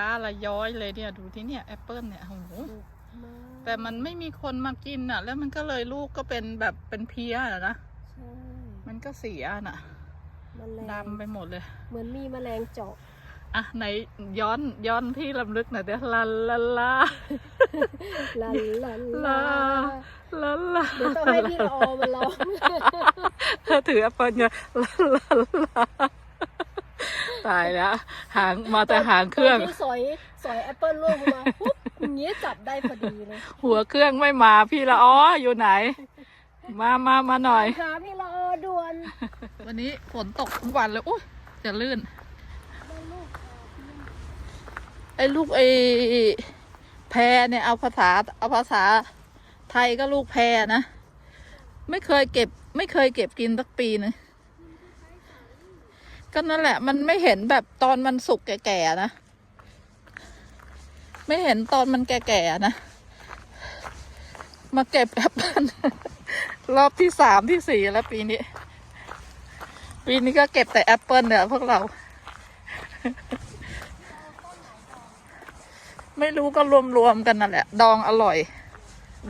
าละย้อยเลยเนี่ยดูที่เนี่ยแอปเปิลเนี่ยโอ้โหดกมากแต่มันไม่มีคนมากินอะ แล้วมันก็เลยลูกก็เป็นแบบเป็นเพี้ยอะนะ ใช่ มันก็เสียน่ะแมลงดำไปหมดเลย เหมือนมีแมลงเจาะอะไหนย้อนย้อนที่ลำลึกหน่อยเดี๋ยวลาลาลาลันลันลาลาลาเดี๋ยวต้องให้พี่ละออมาร้องเธอถือแอปเปิลเนี่ยลาลาลา ตายแล้วหางมาแต่หางเครื่อง ตนที่สอยสอยแอปเปิลล่วงลงมาปุ๊บอย่างเงี้ยจับได้พอดีเลยหัวเครื่องไม่มาพี่ละอ๋ออยู่ไหน มามามาหน่อย หาพี่ละออด่วนวันนี้ฝนตกทุกวันเลยอุ้ยจะลื่น ได้ลูกไอ้ลูกไอ้แพรเนี่ยเอาภาษาเอาภาษาไทยก็ลูกแพรนะ ไม่เคยเก็บ ไม่เคยเก็บกินสักปีหนึง ก็นั่นแหละ มันไม่เห็นแบบตอนมันสุกแก่ๆนะ ไม่เห็นตอนมันแก่ๆนะ มาเก็บแอปเปิ้ลรอบที่สามที่สี่แล้วปีนี้ ปีนี้ก็เก็บแต่แอปเปิ้ลเนี่ยพวกเรา ไม่รู้ก็รวมๆกันนั่นแหละ ดองอร่อย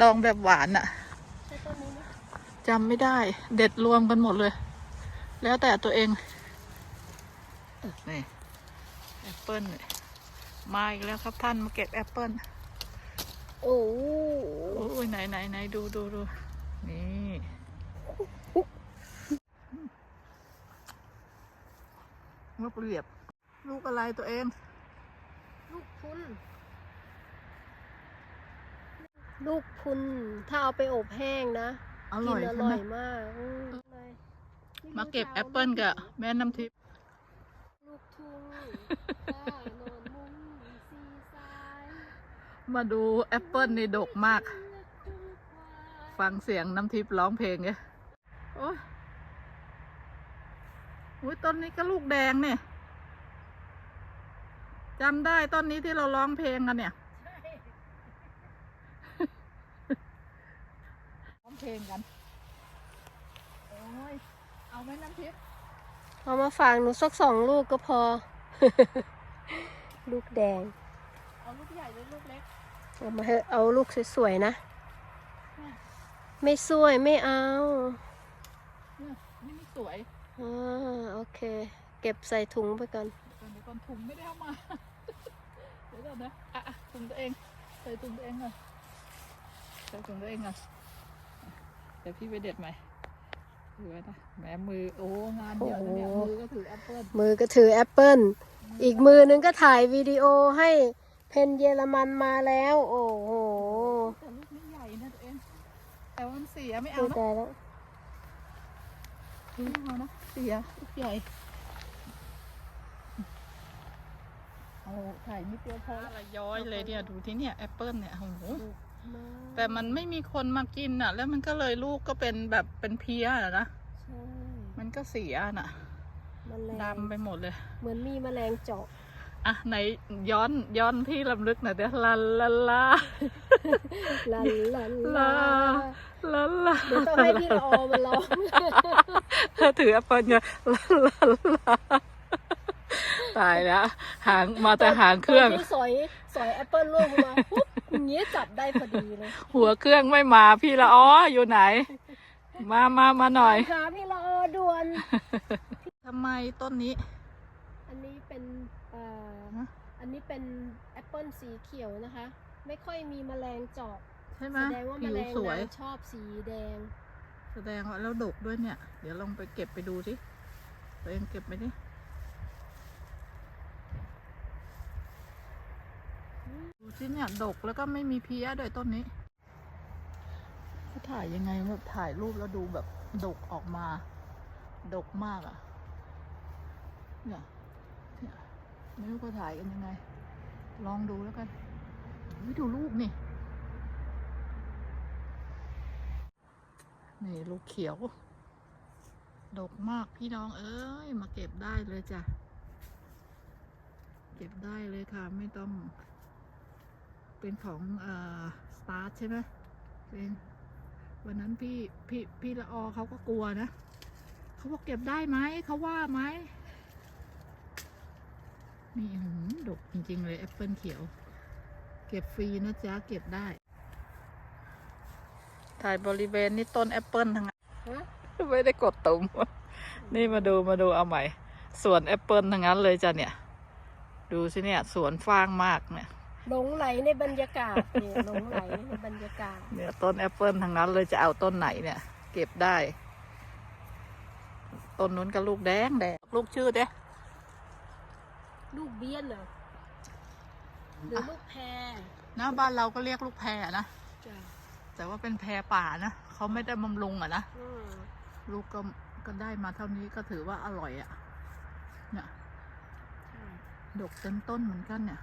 ดองแบบหวานอะใช่ต้นนี้ไหมจำไม่ได้ เด็ดรวมกันหมดเลย แล้วแต่ตัวเอง นี่แอปเปิ้ลเนี่ยมาอีกแล้วครับท่านมาเก็บแอปเปิ้ลโอ้โหโอ้ยไหนไหนไหนดูดูดูนี่มะเปรียบ ลูกอะไรตัวเอง ลูกพุนลูกพุนถ้าเอาไปอบแห้งนะ อร่อยกินอใช่ร่ไหอมยมากอืมเลยมาเก็บแอปเปิ้ลกับแม่น้ำทิพย์ ลูกทุ่งป้าโนนมุ้งซีซายมาดูแอปเปิ้ลนี่ดกมาก ฟังเสียงน้ำทิพย์ร้องเพลงเนี่ยโอ้ยอุ๊ยต้นนี้ก็ลูกแดงเนี่ยจำได้ต้นนี้ที่เราร้องเพลงกันเนี่ยร้องเพลงกัน โอ้ย เอาไหมน้ำทิพย์ เอามาฝากหนูสักสองลูกก็พอ ลูกแดง เอาลูกใหญ่หรือลูกเล็ก เอามาเถอะเอาลูกสวยๆนะ ไม่สวยไม่เอาเนี่ยนี่ไม่สวยอ่าโอเค เก็บใส่ถุงไปก่อนเดี๋ยวก่อนถุงไม่ได้เอามา เดี๋ยวก่อนนะ อะอะถุงตัวเอง ใส่ถุงตัวเองก่อนใส่ถุงตัวเองก่อนอะเดี๋ยวพี่ไปเด็ดใหม่ ดูไว้นะแหมมือโอ้งานเดียวนะเนี่ยโอ้โหมือก็ถือแอปเปิ้ลมือก็ถือแอปเปิลอีกมือนึงก็ถ่ายวิดีโอให้เพนเยอรมันมาแล้ว โอ้โหแต่ลูกไม่ใหญ่นะตัวเองแต่ว่ามันเสียไม่ดูเอานะใจแล้วไม่เอานะเสียลูกใหญ่โอ้ถ่ายนิดเดียวพอละย้อยเลยเนี่ยดูที่เนี่ยแอปเปิ้ลเนี่ยโอ้โห แต่มันไม่มีคนมากินอะ แล้วมันก็เลยลูกก็เป็นแบบเป็นเพี้ยอะนะใช่มันก็เสียน่ะแมลงดำไปหมดเลย เหมือนมีแมลงเจาะอะไหนย้อนย้อนที่ลำลึกหน่อยเดี๋ยวลาลาลาลันลันลาลาลาเดี๋ยวต้องให้พี่ละออมาร้องเธอถือแอปเปิลเนี่ยลาลาลาตายแล้วหางมาแต่หางเครื่อง ตนที่สอยสอยแอปเปิลล่วงลงมาปุ๊บ อย่างเงี้ยจับได้พอดีเลยหัวเครื่องไม่มาพี่ละอ๋ออยู่ไหน มามามาหน่อยหาพี่ละออด่วนทำไมต้นนี้ อันนี้เป็นเอ่อฮะอันนี้เป็นแอปเปิลสีเขียวนะคะ ไม่ค่อยมีแมลงเจาะใช่ไหมแสดงว่าแมผิวลงสวยนางชอบสีแดง แสดงว่าแล้วดกด้วยเนี่ย เดี๋ยวลองไปเก็บไปดูสิตัวเองเก็บไปดิ ดูสิเนี่ยดกแล้วก็ไม่มีเพี้ยด้วยต้นนี้เขาถ่ายยังไงแบบถ่ายรูปแล้วดูแบบดกออกมา ดกมากอะ่ะเนี่ยเนี่ยไม่รู้เขาถ่ายกันยังไง ลองดูแล้วกันอุ๊ยดูรูปนี่ นี่ลูกเขียว ดกมากพี่น้องเอ้ย มาเก็บได้เลยจ้ะ เก็บได้เลยค่ะ ไม่ต้อง เป็นของสตาร์ทใช่ไหมเป็นวันนั้นพี่พี่พี่ละออเขาก็กลัวนะเขาบอกเก็บได้ไหมเขาว่าไหมนี่หือดกจริง ๆ เลยแอปเปิลเขียว เก็บฟรีนะจ๊ะเก็บได้ ถ่ายบริเวณนี่ต้นแอปเปิลทั้งนั้นไม่ได้กดตุ่มนี่มาดูมาดูเอาใหม่สวนแอปเปิลทั้งนั้นเลยจ้ะเนี่ย ดูสิเนี่ยสวนฟางมากเนี่ย หลงไหลในบรรยากาศเนี่ยหลงไหลในบรรยากาศ เนี่ยต้นแอปเปิลทั้งนั้นเลยจะเอาต้นไหนเนี่ย เก็บได้ ต้นนู้นก็ลูกแดงแดงลูกชื่อเด้ลูกเบี้ยนเหรอหรือลูกแพรนะบ้านเราก็เรียกลูกแพรนะจ้ะแต่ว่าเป็นแพรป่านะเขาไม่ได้บำรุงอะนะอืมลูกก็ก็ได้มาเท่านี้ก็ถือว่าอร่อยอะ่ะเนี่ยใช่ดกเต็มต้นเหมือนกันเนี่ย